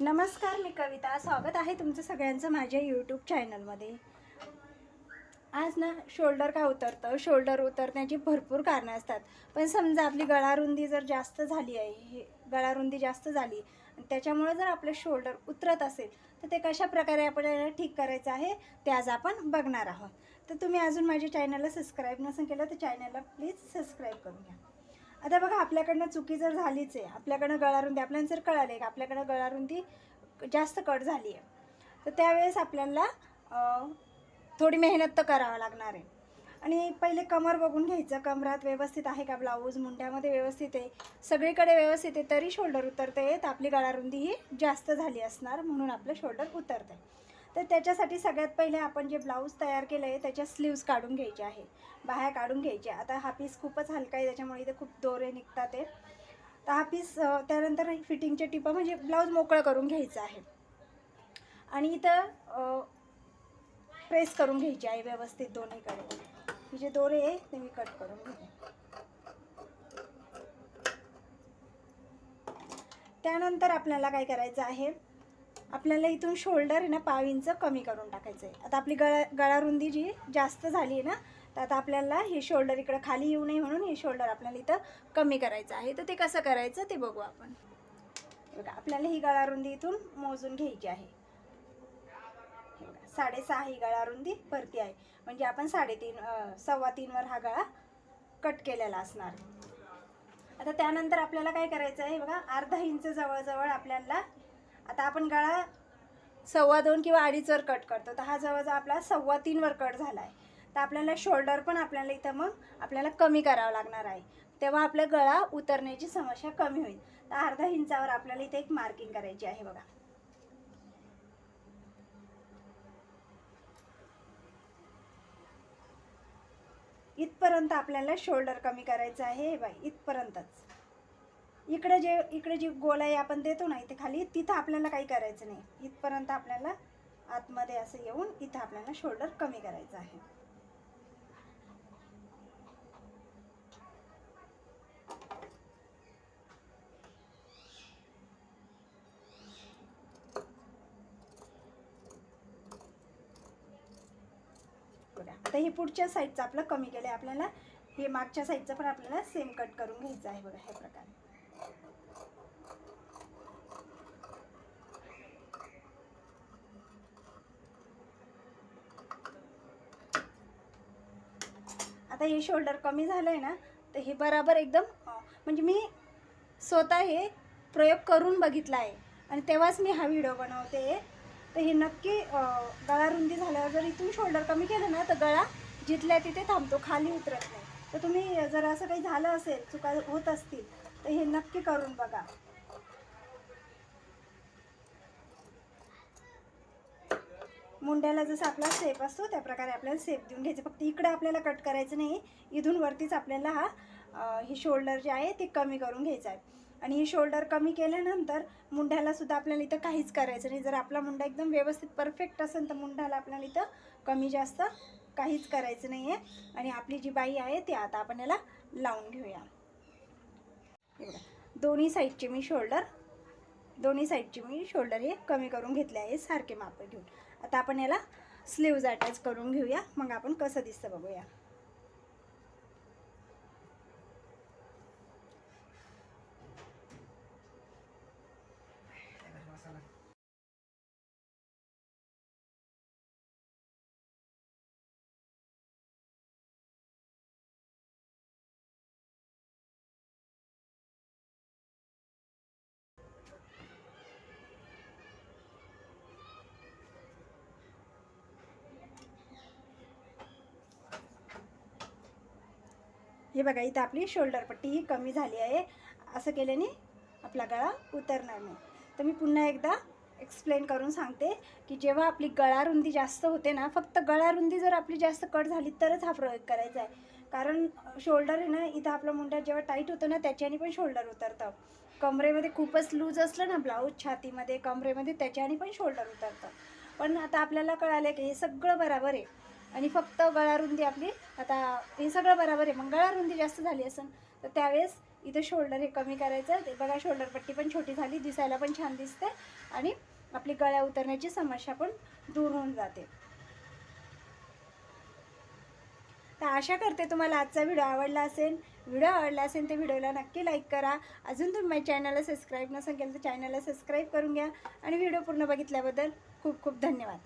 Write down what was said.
नमस्कार मी कविता. स्वागत आहे तुमचं सगळ्यांचं माझ्या यूट्यूब चॅनलमध्ये आज ना शोल्डर का उतरतं? शोल्डर उतरण्याची भरपूर कारणं असतात. पण समजा आपली गळारुंदी जर जास्त झाली आहे हे गळारुंदी जास्त झाली आणि त्याच्यामुळे जर आपलं शोल्डर उतरत असेल तर ते कशा प्रकारे आपल्याला ठीक करायचं आहे ते आज आपण बघणार आहोत. तर तुम्ही अजून माझ्या चॅनलला सबस्क्राईब नसेल केलं तर चॅनलला प्लीज सबस्क्राईब करून घ्या. आता बघा आपल्याकडनं चुकी जर झालीच आहे आपल्याकडनं गळारुंदी आपल्याला जर कळाले की आपल्याकडं गळारुंदी जास्त कट झाली आहे तर त्यावेळेस आपल्याला थोडी मेहनत तर करावं लागणार आहे. आणि पहिले कमर बघून घ्यायचं कमरात व्यवस्थित आहे का ब्लाऊज मुंड्यामध्ये व्यवस्थित आहे सगळीकडे व्यवस्थित आहे तरी शोल्डर उतरते तर आपली गळारुंदी ही जास्त झाली असणार म्हणून आपलं शोल्डर उतरतं तर त्याच्यासाठी सगळ्यात पहिले आपण जे ब्लाऊज तयार केलं आहे त्याच्या स्लीव्ज काढून घ्यायचे आहे. बाह्या काढून घ्यायच्या आता हा पीस खूपच हलका आहे त्याच्यामुळे इथे खूप दोरे निघतात आहे तर हा पीस त्यानंतर फिटिंगचे टिपं म्हणजे ब्लाऊज मोकळं करून घ्यायचं आहे. आणि इथं प्रेस करून घ्यायची आहे व्यवस्थित दोन्हीकडे. ही जे दोरे आहे ते मी कट करून घेते. त्यानंतर आपल्याला काय करायचं आहे आपल्याला इथून शोल्डर आहे ना पाव इंच कमी करून टाकायचं आहे. आता आपली गळा गळारुंदी जी जास्त झाली आहे ना तर आता आपल्याला हे शोल्डर इकडं खाली येऊ नये म्हणून हे शोल्डर आपल्याला इथं कमी करायचं आहे. तर ते कसं करायचं ते बघू आपण. बघा आपल्याला ही गळारुंदी इथून मोजून घ्यायची आहे. साडेसहा ही गळारुंदी भरती आहे. म्हणजे आपण साडेतीन सव्वा तीनवर हा गळा कट केलेला असणार. आता त्यानंतर आपल्याला काय करायचं आहे बघा अर्धा इंच जवळजवळ आपल्याला आता आपण गळा सव्वा दोन किंवा अडीचवर कट करतो. तर हा जवळजवळ आपला सव्वा तीनवर कट झाला आहे तर आपल्याला शोल्डर पण आपल्याला इथं मग आपल्याला कमी करावं लागणार आहे. तेव्हा आपला गळा उतरण्याची समस्या कमी होईल. तर अर्धा इंचावर आपल्याला इथे एक मार्किंग करायची आहे बघा. इथपर्यंत आपल्याला शोल्डर कमी करायचं आहे. बाई इथपर्यंतच. इकडे जे इकडे जी गोलाई आपण देतो ना इथे खाली तिथं आपल्याला काही करायचं नाही. इथपर्यंत आपल्याला आतमध्ये असं येऊन इथं आपल्याला शोल्डर कमी करायचं आहे. आता हे पुढच्या साईडचं आपलं कमी केलं आहे आपल्याला हे मागच्या साईडचं पण आपल्याला सेम कट करून घ्यायचं आहे बघा ह्या प्रकारे. आता हे शोल्डर कमी झालं आहे ना तर हे बराबर एकदम म्हणजे मी स्वतः हे प्रयोग करून बघितला आहे. आणि तेव्हाच मी हा व्हिडिओ बनवते. तर हे नक्की गळा रुंदी झाल्यावर जर इथून शोल्डर कमी केलं ना तर गळा जिथल्या तिथे थांबतो खाली उतरत नाही. तर तुम्ही जर असं काही झालं असेल चुका होत असतील तर हे नक्की करून बघा. मुंड्याला जसं आपला सेप असतो त्या प्रकारे आपल्याला सेप देऊन घ्यायचं. फक्त इकडे आपल्याला कट करायचं नाही. इथून वरतीच आपल्याला हा ही हे शोल्डर जे आहे ते कमी करून घ्यायचं आहे. आणि हे शोल्डर कमी केल्यानंतर मुंड्याला सुद्धा आपल्याला इथं काहीच करायचं नाही. जर आपला मुंडा एकदम व्यवस्थित परफेक्ट असेल तर मुंड्याला आपल्याला इथं कमी जास्त काहीच करायचं नाही आहे आणि आपली जी बाई आहे ती आता आपण याला लावून घेऊया. दोन्ही साईडचे मी शोल्डर दोन्ही साईडचे मी शोल्डर हे कमी करून घेतले आहे सारखे माप घेऊन. आता आपण याला स्लीव्ज अटॅच करून घेऊया. मग आपण कसं दिसतं बघूया. हे बघा इथं आपली शोल्डर पट्टी ही कमी झाली आहे. असं केल्याने आपला गळा उतरणार नाही. तर मी पुन्हा एकदा एक्सप्लेन करून सांगते की जेव्हा आपली गळारुंदी जास्त होते ना फक्त गळारुंदी जर आपली जास्त कट झाली तरच हा प्रयोग करायचा आहे. कारण शोल्डर आहे ना इथं आपलं मुंडा जेव्हा टाईट होतं ना त्याच्याने पण शोल्डर उतरतं. कमरेमध्ये खूपच लूज असलं ना ब्लाऊज छातीमध्ये कमरेमध्ये त्याच्याने पण शोल्डर उतरतं. पण आता आपल्याला कळालं की हे सगळं बरोबर आहे. आणि फक्त गळारुंदी आपली आता हे सगळं बरोबर आहे मग गळारुंदी जास्त झाली असेल तर त्यावेळेस इथं शोल्डर हे कमी करायचं ते बघा शोल्डर पट्टी पण छोटी झाली दिसायला पण छान दिसते आणि आपली गळ्या उतरण्याची समस्या पण दूर होऊन जाते. तर आशा करते तुम्हाला आजचा व्हिडिओ आवडला असेल. व्हिडिओ आवडला असेल तर व्हिडिओला नक्की लाईक करा. अजून तुम्ही माझ्या चॅनलला सबस्क्राईब नसेल केलं तर चॅनलला सबस्क्राईब करून घ्या. आणि व्हिडिओ पूर्ण बघितल्याबद्दल खूप खूप धन्यवाद.